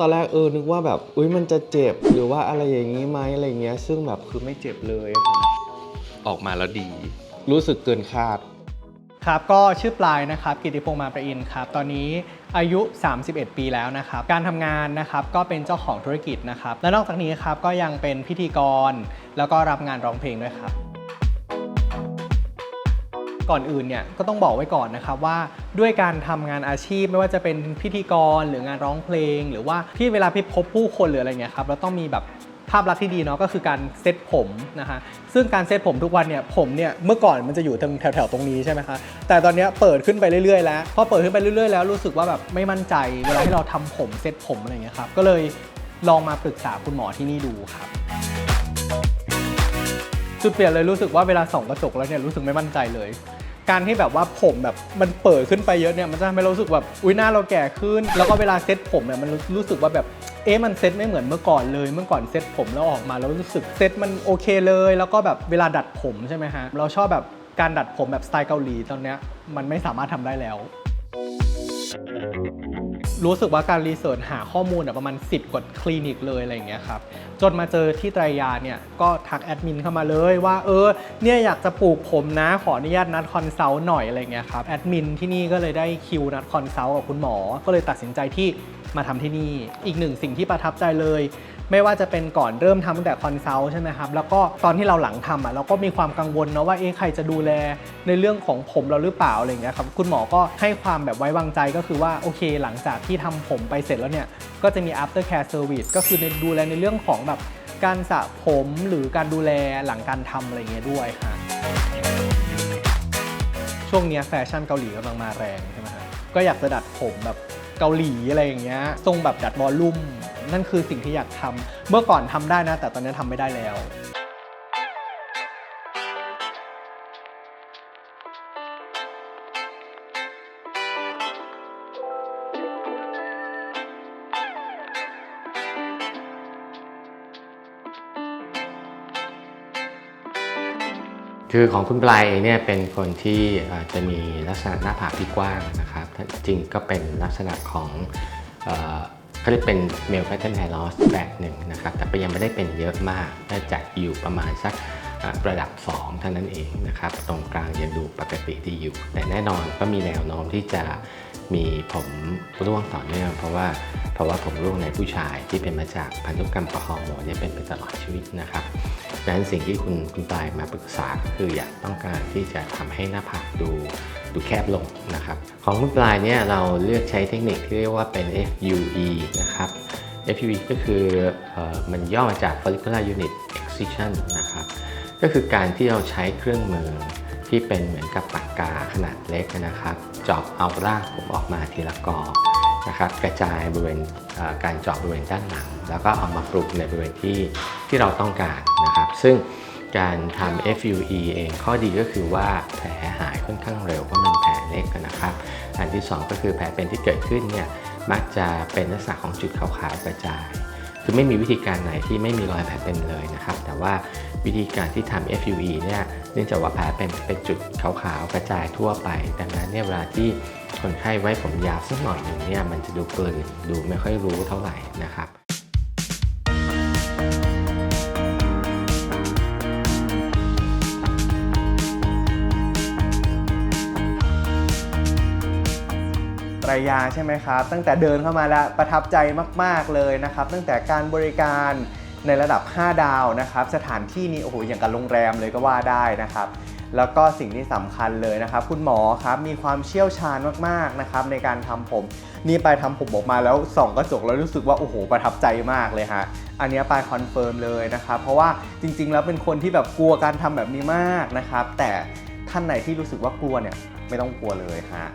ตอนแรกเออนึกว่าแบบอุ้ยมันจะเจ็บหรือว่าอะไรอย่างนี้ไหมอะไรเงี้ย ซึ่งแบบคือไม่เจ็บเลยค่ะออกมาแล้วดี รู้สึกเกินคาด ครับก็ชื่อปลายนะครับ กิติพงษ์มาประอินครับ ตอนนี้อายุ 31 ปีแล้วนะครับ การทำงานนะครับก็เป็นเจ้าของธุรกิจนะครับ และนอกจากนี้ครับก็ยังเป็นพิธีกร แล้วก็รับงานร้องเพลงด้วยครับ ก่อนอื่นเนี่ยก็ต้องบอกไว้ก่อนนะครับว่าด้วยการทำงานอาชีพไม่ว่าจะเป็นพิธีกรหรืองานร้องเพลง หรือว่าที่เวลาพี่พบผู้คนหรืออะไรเงี้ยครับเราต้องมีแบบภาพลักษณ์ที่ดีเนาะก็คือการเซตผมนะคะซึ่งการเซตผมทุกวันเนี่ยผมเนี่ยเมื่อก่อนมันจะอยู่ตรงแถวๆตรงนี้ใช่ไหมคะแต่ตอนนี้เปิดขึ้นไปเรื่อยๆแล้วพอเปิดขึ้นไปเรื่อยๆแล้วรู้สึกว่าแบบไม่มั่นใจเวลาที่เราทำผมเซตผมอะไรเงี้ยครับก็เลยลองมาปรึกษาคุณหมอที่นี่ดูครับจุดเปลี่ยนเลยรู้สึกว่าเวลาส่องกระจกแล้วเนี่ยรู้สึกไม่มั่นใจเลย การที่แบบว่าผมแบบมันเปิดขึ้นไปเยอะเนี่ยมันจะทำให้เรารู้สึกแบบอุ้ยหน้าเราแก่ขึ้น แล้วก็เวลาเซ็ตผมเนี่ยมันรู้สึกว่าแบบเอ๊ะมันเซ็ตไม่เหมือนเมื่อก่อนเลยเมื่อก่อนเซ็ตผมแล้วออกมาแล้วรู้สึกเซ็ตมันโอเคเลย แล้วก็แบบเวลาดัดผมใช่ไหมฮะเราชอบแบบการดัดผมแบบสไตล์เกาหลีตอนเนี้ยมันไม่สามารถทำได้แล้ว รู้สึกว่าการรีเสิร์ชหาข้อมูลประมาณ 10 กว่าคลินิกเลยอะไรอย่างเงี้ยครับ จนมาเจอที่ไตรยาเนี่ยก็ทักแอดมินเข้ามาเลยว่าเออเนี่ยอยากจะปลูกผมนะขออนุญาตนัดคอนซัลท์หน่อยอะไรเงี้ยครับแอดมินที่นี่ก็เลยได้คิวนัดคอนซัลท์กับคุณหมอ ก็เลยตัดสินใจที่มาทำที่นี่ อีกหนึ่งสิ่งที่ประทับใจเลย ไม่ว่าจะเป็นก่อนเริ่มทำตั้งแต่คอนซัลท์ใช่ไหมครับแล้วก็ตอนที่เราหลังทำอะเราก็มีความกังวลเนาะว่าเอ๊ะใครจะดูแลในเรื่องของผมเราหรือเปล่าอะไรอย่างเงี้ยครับคุณหมอก็ให้ความแบบไว้วางใจก็คือว่าโอเค หลังจากที่ทำผมไปเสร็จแล้วเนี่ยก็จะมี after care service ก็คือในดูแลในเรื่องของแบบการสระผมหรือการดูแลหลังการทำอะไรเงี้ยด้วยค่ะ ช่วงนี้แฟชั่นเกาหลีกำลังมาแรงใช่ไหมฮะก็อยากจะดัดผมแบบ เกาหลีอะไรอย่างเงี้ยทรงแบบดัดวอลลุ่มนั่นคือสิ่งที่อยากทำเมื่อก่อนทำได้นะ แต่ตอนนี้ทำไม่ได้แล้ว คือของคุณปลายเองเนี่ยเป็นคนที่จะมีลักษณะหน้าผากที่กว้างนะครับจริงก็เป็นลักษณะของเขาเรียกเป็นเมลแพทเทิร์นไฮลอสแบบหนึ่งนะครับ แต่ก็ยังไม่ได้เป็นเยอะมากน่าจะอยู่ประมาณสักระดับ 2 เท่านั้นเองนะครับ ตรงกลางยังดูปกติดีอยู่ แต่แน่นอนก็มีแนวโน้มที่จะ มีผมร่วงต่อเนื่องเพราะว่าเพราะว่าผมร่วงในผู้ชายที่เป็นมาจากพันธุกรรมประฮอร์โมนเนี่ยเป็นไปตลอดชีวิตนะครับดังนั้นสิ่งที่คุณคุณปลายมาปรึกษาก็คืออยากต้องการที่จะทำให้หน้าผากดูดูแคบลงนะครับ ของคุณปลายเนี่ยเราเลือกใช้เทคนิคที่เรียกว่าเป็น FUE นะครับ FUE ก็คือเออมันย่อมาจาก follicular unit excision นะครับ ก็คือการที่เราใช้เครื่องมือ ที่เป็นเหมือนกับปากกาขนาดเล็กนะครับเจาะเอารากผมออกมาทีละกอนะครับกระจายบริเวณการเจาะบริเวณด้านหลัง แล้วก็เอามาปลูกในบริเวณที่ที่เราต้องการนะครับ ซึ่งการทำ FUE เองข้อดีก็คือว่าแผลหายค่อนข้างเร็วเพราะมันแผลเล็กนะครับ อันที่สองก็คือแผลเป็นที่เกิดขึ้นเนี่ยมักจะเป็นลักษณะของจุดขาวๆกระจาย คือไม่มีวิธีการไหนที่ไม่มีรอยแผลเป็นเลยนะครับ แต่ว่าวิธีการที่ทำ FUE เนี่ยเนื่องจากว่าแผลเป็นเป็นจุดขาวๆกระจายทั่วไป ดังนั้นเนี่ยเวลาที่คนไข้ไว้ผมยาวสักหน่อยหนึ่งเนี่ยมันจะดูเกลืนดูไม่ค่อยรู้เท่าไหร่นะครับ รยาใช่ไหมครับ ตั้งแต่เดินเข้ามาแล้วประทับใจมาก ๆเลยนะครับ ตั้งแต่การบริการในระดับ 5 ดาวนะครับ สถานที่นี้โอ้โหอย่างกับโรงแรมเลยก็ว่าได้นะครับ แล้วก็สิ่งที่สำคัญเลยนะครับ คุณหมอครับมีความเชี่ยวชาญมากๆนะครับในการทำผม นี่ไปทำผมออกมาแล้วส่องกระจกแล้วรู้สึกว่าโอ้โหประทับใจมากเลยฮะอันนี้ยปายคอนเฟิร์มเลยนะครับเพราะว่าจริง ๆ แล้วเป็นคนที่แบบกลัวการทำแบบนี้มากนะครับ แต่ท่านไหนที่รู้สึกว่ากลัวเนี่ยไม่ต้องกลัวเลยฮะ